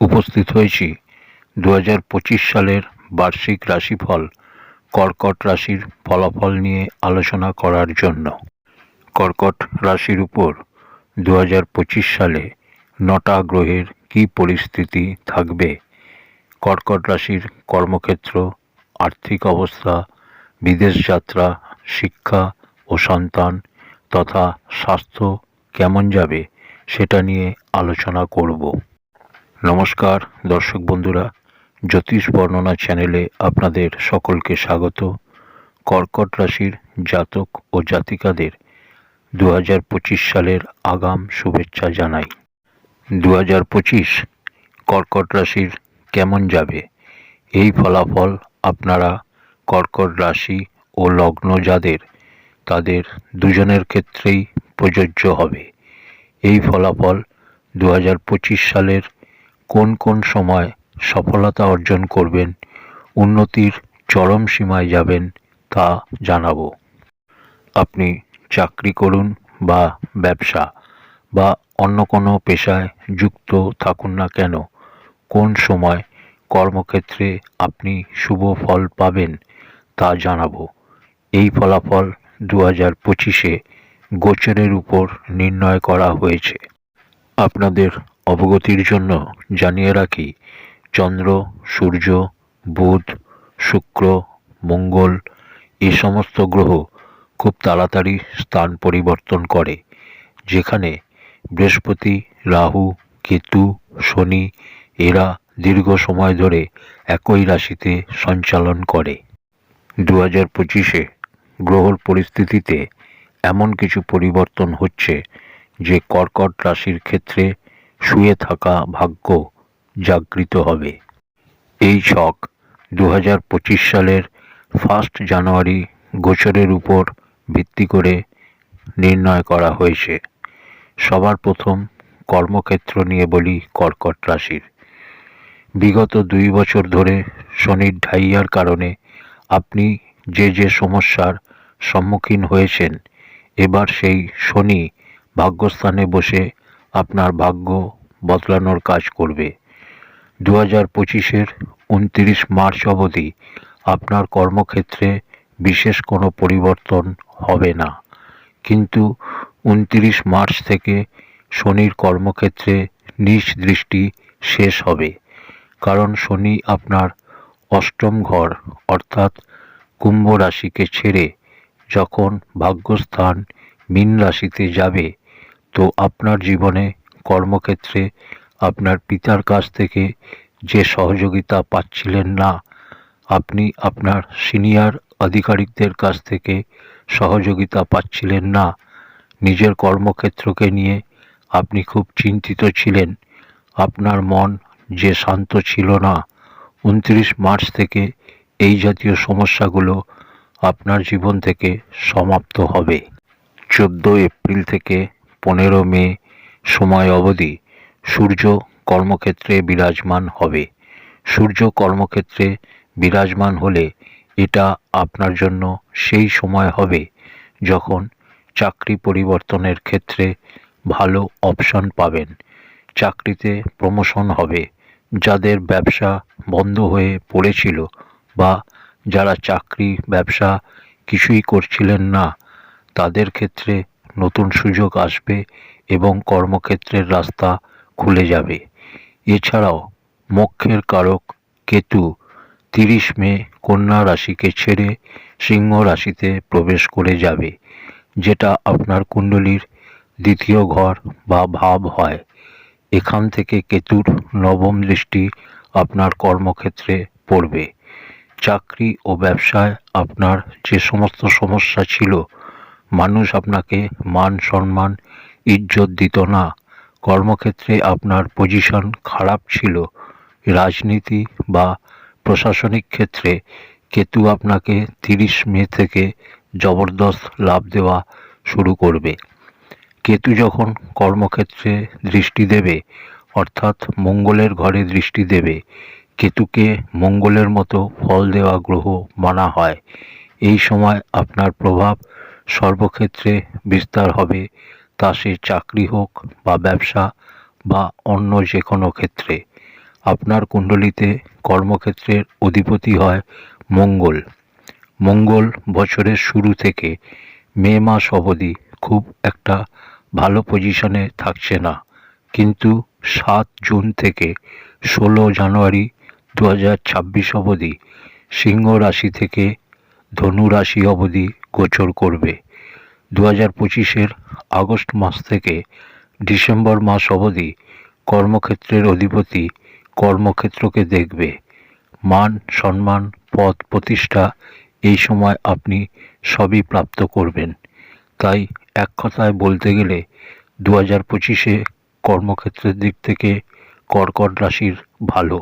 উপস্থিত হয়েছি। দু হাজার পঁচিশ সালের বার্ষিক রাশিফল, কর্কট রাশির ফলাফল নিয়ে আলোচনা করার জন্য। কর্কট রাশির উপর দু হাজার পঁচিশ সালে নটা গ্রহের কী পরিস্থিতি থাকবে? কর্কট রাশির কর্মক্ষেত্র, আর্থিক অবস্থা, বিদেশ যাত্রা, শিক্ষা ও সন্তান তথা স্বাস্থ্য কেমন যাবে সেটা নিয়ে আলোচনা করব। নমস্কার, দর্শক বন্ধুরা, জ্যোতিষ বর্ণনা চ্যানেলে আপনাদের সকলকে স্বাগত। কর্কট রাশির জাতক ও জাতিকাদের দু হাজার পঁচিশ সালের আগাম শুভেচ্ছা জানাই। দু হাজার পঁচিশ কর্কট রাশির কেমন যাবে? এই ফলাফল আপনারা কর্কট রাশি ও লগ্ন যাদের, তাদের দুজনের ক্ষেত্রেই প্রযোজ্য হবে। এই ফলাফল দু হাজার পঁচিশ সালের কোন কোন সময় সফলতা অর্জন করবেন, উন্নতির চরম সীমায় যাবেন তা জানাব। আপনি চাকরি করুন বা ব্যবসা বা অন্য কোনো পেশায় যুক্ত থাকুন না কেন, কোন সময় কর্মক্ষেত্রে আপনি শুভ ফল পাবেন তা জানাব। এই ফলাফল দু হাজার পঁচিশে গোচরের উপর নির্ণয় করা হয়েছে। আপনাদের অবগতির জন্য জানিয়ে রাখি, চন্দ্র, সূর্য, বুধ, শুক্র, মঙ্গল, এ সমস্ত গ্রহ খুব তাড়াতাড়ি স্থান পরিবর্তন করে, যেখানে বৃহস্পতি, রাহু, কেতু, শনি, এরা দীর্ঘ সময় ধরে একই রাশিতে সঞ্চালন করে। দু হাজার পঁচিশে গ্রহর পরিস্থিতিতে এমন কিছু পরিবর্তন হচ্ছে যে কর্কট রাশির ক্ষেত্রে শুয়ে থাকা ভাগ্য জাগৃত হবে। এই ছক দু হাজার পঁচিশ সালের ফার্স্ট জানুয়ারি গোচরের উপর ভিত্তি করে নির্ণয় করা হয়েছে। সবার প্রথম কর্মক্ষেত্র নিয়ে বলি কর্কট রাশির। বিগত দুই বছর ধরে শনির ঢাইয়ার কারণে আপনি যে যে সমস্যার সম্মুখীন হয়েছেন, এবার সেই শনি ভাগ্যস্থানে বসে আপনার ভাগ্য বদলানোর কাজ করবে। দু হাজার পঁচিশের উনতিরিশ মার্চ অবধি আপনার কর্মক্ষেত্রে বিশেষ কোনো পরিবর্তন হবে না। কিন্তু উনতিরিশ মার্চ থেকে শনির কর্মক্ষেত্রে নিজ দৃষ্টি শেষ হবে, কারণ শনি আপনার অষ্টম ঘর অর্থাৎ কুম্ভ রাশিকে ছেড়ে যখন ভাগ্যস্থান মীন রাশিতে যাবে, তো আপনার জীবনে কর্মক্ষেত্রে আপনার পিতার কাছ থেকে যে সহযোগিতা পাচ্ছিলেন না, আপনি আপনার সিনিয়র আধিকারিকদের কাছ থেকে সহযোগিতা পাচ্ছিলেন না। নিজের কর্মক্ষেত্রকে নিয়ে আপনি খুব চিন্তিত ছিলেন। আপনার মন যে শান্ত ছিল না। উনত্রিশ মার্চ থেকে এই জাতীয় সমস্যাগুলো আপনার জীবন থেকে সমাপ্ত হবে। চোদ্দ এপ্রিল থেকে পনেরো মে সময় অবধি সূর্য কর্মক্ষেত্রে বিরাজমান হবে। সূর্য কর্মক্ষেত্রে বিরাজমান হলে এটা আপনার জন্য সেই সময় হবে যখন চাকরি পরিবর্তনের ক্ষেত্রে ভালো অপশন পাবেন। চাকরিতে প্রমোশন হবে। যাদের ব্যবসা বন্ধ হয়ে পড়েছিল বা যারা চাকরি ব্যবসা কিছুই করছিলেন না, তাদের ক্ষেত্রে নতুন সুযোগ আসবে এবং কর্মক্ষেত্রের রাস্তা খুলে যাবে। এছাড়াও, মোক্ষের কারক কেতু তিরিশ মে কন্যা রাশিকে ছেড়ে সিংহ রাশিতে প্রবেশ করে যাবে, যেটা আপনার কুণ্ডলীর দ্বিতীয় ঘর বা ভাব হয়। এখান থেকে কেতুর নবম দৃষ্টি আপনার কর্মক্ষেত্রে পড়বে। চাকরি ও ব্যবসায় আপনার যে সমস্ত সমস্যা ছিল, মানুষ আপনাকে মান সম্মান ইজ্জত দিত না। কর্মক্ষেত্রে আপনার পজিশন খারাপ ছিল। রাজনীতি বা প্রশাসনিক ক্ষেত্রে কেতু আপনাকে তিরিশ মে থেকে জবরদস্ত লাভ দেওয়া শুরু করবে। কেতু যখন কর্মক্ষেত্রে দৃষ্টি দেবে, অর্থাৎ মঙ্গলের ঘরে দৃষ্টি দেবে, কেতুকে মঙ্গলের মতো ফল দেওয়া গ্রহ মানা হয়। এই সময় আপনার প্রভাব সর্বক্ষেত্রে বিস্তার হবে তা সে চাকরি হোক বা ব্যবসা বা অন্য যে কোনো ক্ষেত্রে। আপনার কুণ্ডলিতে কর্মক্ষেত্রের অধিপতি হয় মঙ্গল। মঙ্গল বছরের শুরু থেকে মে মাস অবধি খুব একটা ভালো পজিশনে থাকছে না। কিন্তু সাত জুন থেকে ষোলো জানুয়ারি দু হাজার ছাব্বিশ অবধি সিংহ রাশি থেকে ধনু রাশি অবধি গোচর করবে। দু হাজার পঁচিশের আগস্ট মাস থেকে ডিসেম্বর মাস অবধি কর্মক্ষেত্রের অধিপতি কর্মক্ষেত্রকে দেখবে। মান, সম্মান, পদ, প্রতিষ্ঠা এই সময় আপনি সবই প্রাপ্ত করবেন। তাই এক কথায় বলতে গেলে দু হাজার পঁচিশে কর্মক্ষেত্রের দিক থেকে কর্কট রাশির ভালো।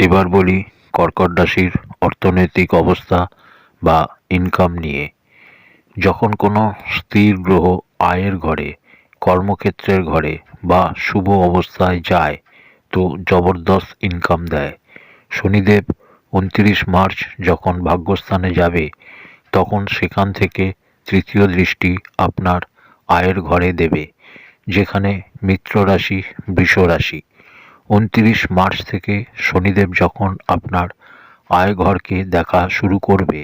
এবার বলি কর্কট রাশির অর্থনৈতিক অবস্থা বা ইনকাম নিয়ে। যখন কোনো স্থির গ্রহ আয়ের ঘরে, কর্মক্ষেত্রের ঘরে বা শুভ অবস্থায় যায়, তো জবরদস্ত ইনকাম দেয়। শনিদেব উনত্রিশ মার্চ যখন ভাগ্যস্থানে যাবে, তখন সেখান থেকে তৃতীয় দৃষ্টি আপনার আয়ের ঘরে দেবে, যেখানে মিত্র রাশি, বৃষ রাশি। উনত্রিশ মার্চ থেকে শনিদেব যখন আপনার আয় ঘরকে দেখা শুরু করবে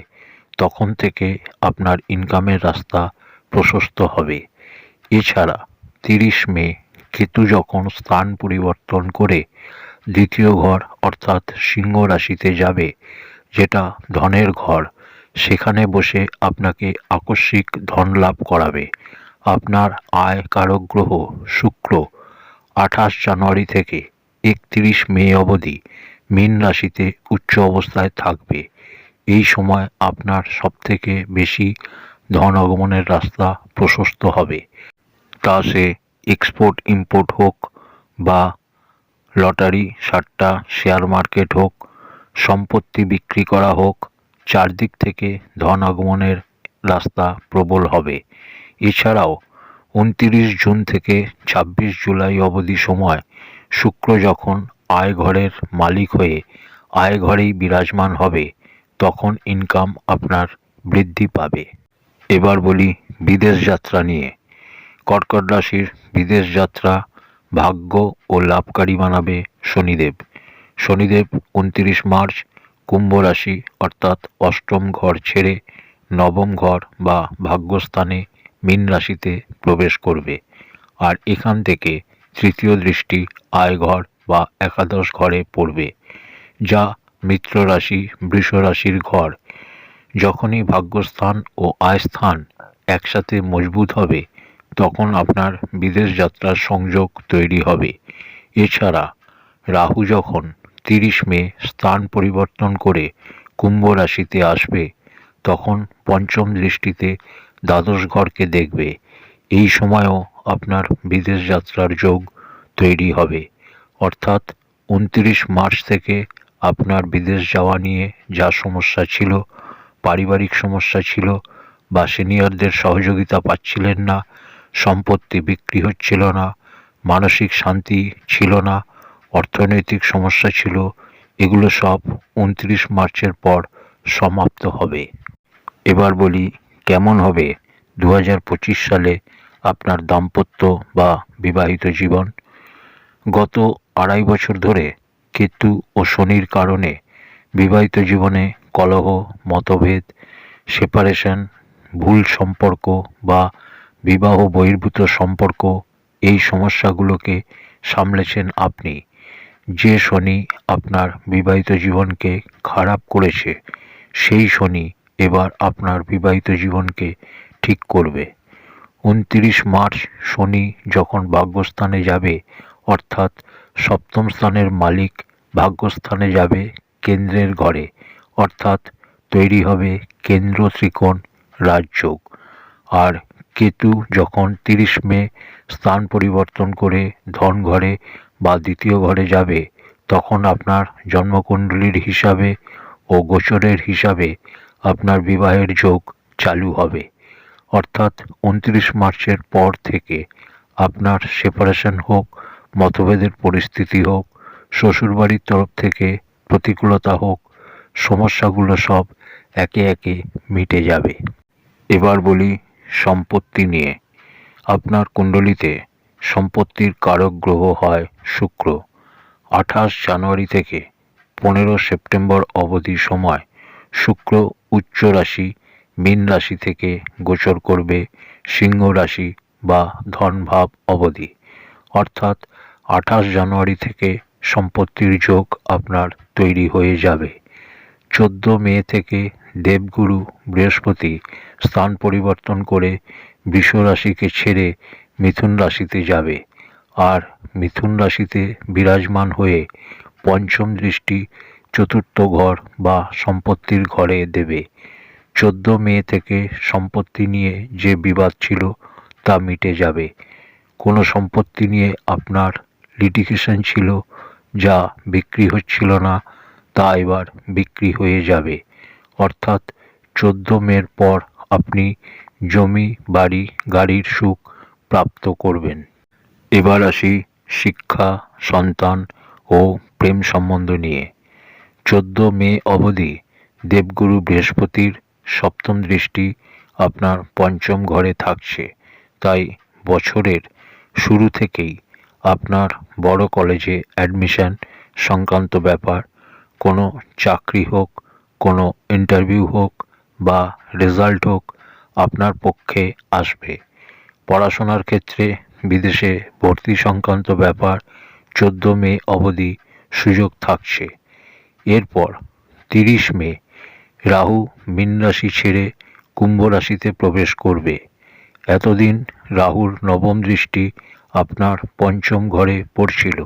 তখন থেকে আপনার ইনকামের রাস্তা প্রশস্ত হবে। এছাড়া তিরিশ মে কেতু যখন স্থান পরিবর্তন করে দ্বিতীয় ঘর অর্থাৎ সিংহ রাশিতে যাবে, যেটা ধনের ঘর, সেখানে বসে আপনাকে আকস্মিক ধন লাভ করাবে। আপনার আয় কারক গ্রহ শুক্র, আঠাশ জানুয়ারি থেকে একত্রিশ মে অবধি মীন রাশিতে উচ্চ অবস্থায় থাকবে। এই সময় আপনার সবথেকে বেশি ধন আগমনের রাস্তা প্রশস্ত হবে। তা সে এক্সপোর্ট ইম্পোর্ট হোক বা লটারি সাট্টা শেয়ার মার্কেট হোক, সম্পত্তি বিক্রি করা হোক, চারদিক থেকে ধন আগমনের রাস্তা প্রবল হবে। এছাড়াও উনতিরিশ জুন থেকে ছাব্বিশ জুলাই অবধি সময় শুক্র যখন আয় ঘরের মালিক হয়ে আয় ঘরেই বিরাজমান হবে তখন ইনকাম আপনার বৃদ্ধি পাবে। এবার বলি বিদেশ যাত্রা নিয়ে। কর্কট রাশির বিদেশ যাত্রা ভাগ্য ও লাভকারী বানাবে শনিদেব। শনিদেব উনত্রিশ মার্চ কুম্ভ রাশি, অর্থাৎ অষ্টম ঘর ছেড়ে নবম ঘর বা ভাগ্যস্থানে মীন রাশিতে প্রবেশ করবে। আর এখান থেকে তৃতীয় দৃষ্টি আয় ঘর বা একাদশ ঘরে পড়বে, যা মিত্র রাশি বৃষ রাশির ঘর। যখনই ভাগ্যস্থান ও আয়স্থান একসাথে মজবুত হবে, তখন আপনার বিদেশ যাত্রার সংযোগ তৈরি হবে। এছাড়া রাহু যখন তিরিশ মে স্থান পরিবর্তন করে কুম্ভ রাশিতে আসবে, তখন পঞ্চম দৃষ্টিতে দ্বাদশ ঘরকে দেখবে। এই সময়ও আপনার বিদেশ যাত্রার যোগ তৈরি হবে। অর্থাৎ উনত্রিশ মার্চ থেকে আপনার বিদেশ যাওয়া নিয়ে যা সমস্যা ছিল, পারিবারিক সমস্যা ছিল বা সিনিয়রদের সহযোগিতা পাচ্ছিলেন না, সম্পত্তি বিক্রি হচ্ছিল না, মানসিক শান্তি ছিল না, অর্থনৈতিক সমস্যা ছিল, এগুলো সব উনত্রিশ মার্চের পর সমাপ্ত হবে। এবার বলি, কেমন হবে দু হাজার পঁচিশ সালে আপনার দাম্পত্য বা বিবাহিত জীবন? গত আড়াই বছর ধরে কেতু ও শনির কারণে বিবাহিত জীবনে কলহ, মতভেদ সেপারেশন ভুল সম্পর্ক বা বিবাহ বহির্ভূত সম্পর্ক এই সমস্যাগুলোকে সামলেছেন আপনি। যে শনি আপনার বিবাহিত জীবনকে খারাপ করেছে, সেই শনি এবার আপনার বিবাহিত জীবনকে ঠিক করবে। উনত্রিশ মার্চ শনি যখন ভাগ্যস্থানে যাবে, অর্থাৎ সপ্তম স্থানের মালিক ভাগ্যস্থানে যাবে কেন্দ্রের ঘরে। অর্থাৎ তৈরি হবে কেন্দ্র ত্রিকোণ রাজযোগ। আর কেতু যখন তিরিশ মে স্থান পরিবর্তন করে ধন ঘরে বা দ্বিতীয় ঘরে যাবে, তখন আপনার জন্মকুণ্ডলীর হিসাবে ও গোচরের হিসাবে আপনার বিবাহের যোগ চালু হবে। অর্থাৎ উনত্রিশ মার্চের পর থেকে আপনার সেপারেশন হোক, মতভেদের পরিস্থিতি হোক শ্বশুরবাড়ির তরফ থেকে প্রতিকূলতা হোক, সমস্যাগুলো সব একে একে মিটে যাবে। এবার বলি সম্পত্তি নিয়ে। আপনার কুণ্ডলিতে সম্পত্তির কারক গ্রহ হয় শুক্র। আঠাশ জানুয়ারি থেকে পনেরো সেপ্টেম্বর অবধি সময় শুক্র উচ্চ রাশি, মীন রাশি থেকে গোচর করবে সিংহ রাশি বা ধনভাব অবধি। অর্থাৎ আঠাশ জানুয়ারি থেকে সম্পত্তির যোগ আপনার তৈরি হয়ে যাবে। চোদ্দ মে থেকে দেবগুরু বৃহস্পতি স্থান পরিবর্তন করে বৃষ রাশিকে ছেড়ে মিথুন রাশিতে যাবে আর মিথুন রাশিতে বিরাজমান হয়ে পঞ্চম দৃষ্টি চতুর্থ ঘর বা সম্পত্তির ঘরে দেবে। চোদ্দ মে থেকে সম্পত্তি নিয়ে যে বিবাদ ছিল তা মিটে যাবে। কোনো সম্পত্তি নিয়ে আপনার লিটিগেশন ছিল যা বিক্রি হচ্ছিল না, তা এবার বিক্রি হয়ে যাবে। অর্থাৎ চোদ্দ মের পর আপনি জমি, বাড়ি, গাড়ির সুখ প্রাপ্ত করবেন। এবার আসি শিক্ষা, সন্তান ও প্রেম সম্বন্ধ নিয়ে। চোদ্দ মে অবধি দেবগুরু বৃহস্পতির সপ্তম দৃষ্টি আপনার পঞ্চম ঘরে থাকছে, তাই বছরের শুরু থেকেই আপনার বড় কলেজে অ্যাডমিশন সংক্রান্ত ব্যাপার, কোনো চাকরি হোক, কোনো ইন্টারভিউ হোক বা রেজাল্ট হোক আপনার পক্ষে আসবে। পড়াশোনার ক্ষেত্রে বিদেশে ভর্তি সংক্রান্ত ব্যাপার চোদ্দ মে অবধি সুযোগ থাকছে। এরপর তিরিশ মে রাহু মীন রাশি ছেড়ে কুম্ভ রাশিতে প্রবেশ করবে। এতদিন রাহুর নবম দৃষ্টি আপনার পঞ্চম ঘরে পড়ছিল।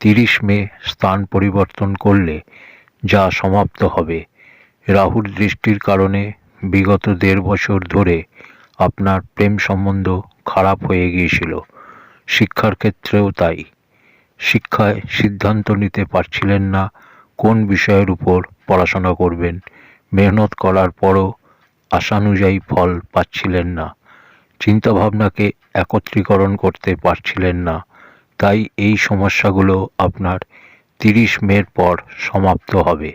তিরিশ মে স্থান পরিবর্তন করলে যা সমাপ্ত হবে। রাহুর দৃষ্টির কারণে বিগত দেড় বছর ধরে আপনার প্রেম সম্বন্ধ খারাপ হয়ে গিয়েছিল। শিক্ষার ক্ষেত্রেও তাই। শিক্ষায় সিদ্ধান্ত নিতে পারছিলেন না কোন বিষয়ের উপর পড়াশোনা করবেন। মেহনত করার পরও আশানুযায়ী ফল পাচ্ছিলেন না। চিন্তাভাবনাকে একত্রীকরণ করতে পারছিলেন না। তাই এই সমস্যাগুলো আপনার তিরিশ মের পর সমাপ্ত হবে।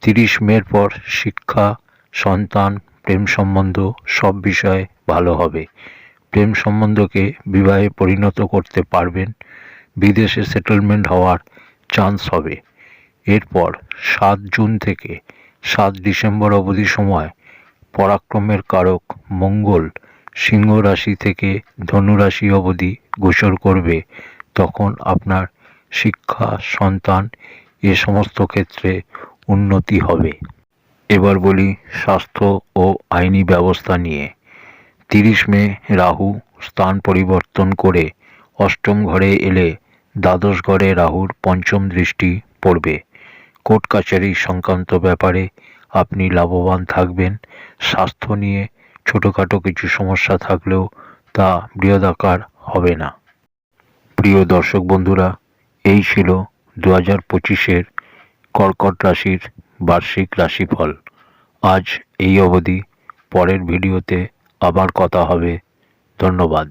তিরিশ মের পর শিক্ষা, সন্তান, প্রেম সম্বন্ধ সব বিষয়ে ভালো হবে। প্রেম সম্বন্ধকে বিবাহে পরিণত করতে পারবেন। বিদেশে সেটেলমেন্ট হওয়ার চান্স হবে। এরপর সাত জুন থেকে সাত ডিসেম্বর অবধি সময় পরাক্রমের কারক মঙ্গল সিংহ রাশি থেকে ধনু রাশি অবধি গোচর করবে, তখন আপনার শিক্ষা, সন্তান এ সমস্ত ক্ষেত্রে উন্নতি হবে। এবার বলি স্বাস্থ্য ও আইনি ব্যবস্থা নিয়ে। তিরিশ মে রাহু স্থান পরিবর্তন করে অষ্টম ঘরে এলে দ্বাদশ ঘরে রাহুর পঞ্চম দৃষ্টি পড়বে। কোর্ট কাছারি সংক্রান্ত ব্যাপারে আপনি লাভবান থাকবেন। স্বাস্থ্য নিয়ে ছোটোখাটো কিছু সমস্যা থাকলেও তা বৃহদাকার হবে না। প্রিয় দর্শক বন্ধুরা, এই ছিল দু হাজার পঁচিশের কর্কট রাশির বার্ষিক রাশিফল। আজ এই অবধি, পরের ভিডিওতে আবার কথা হবে। ধন্যবাদ।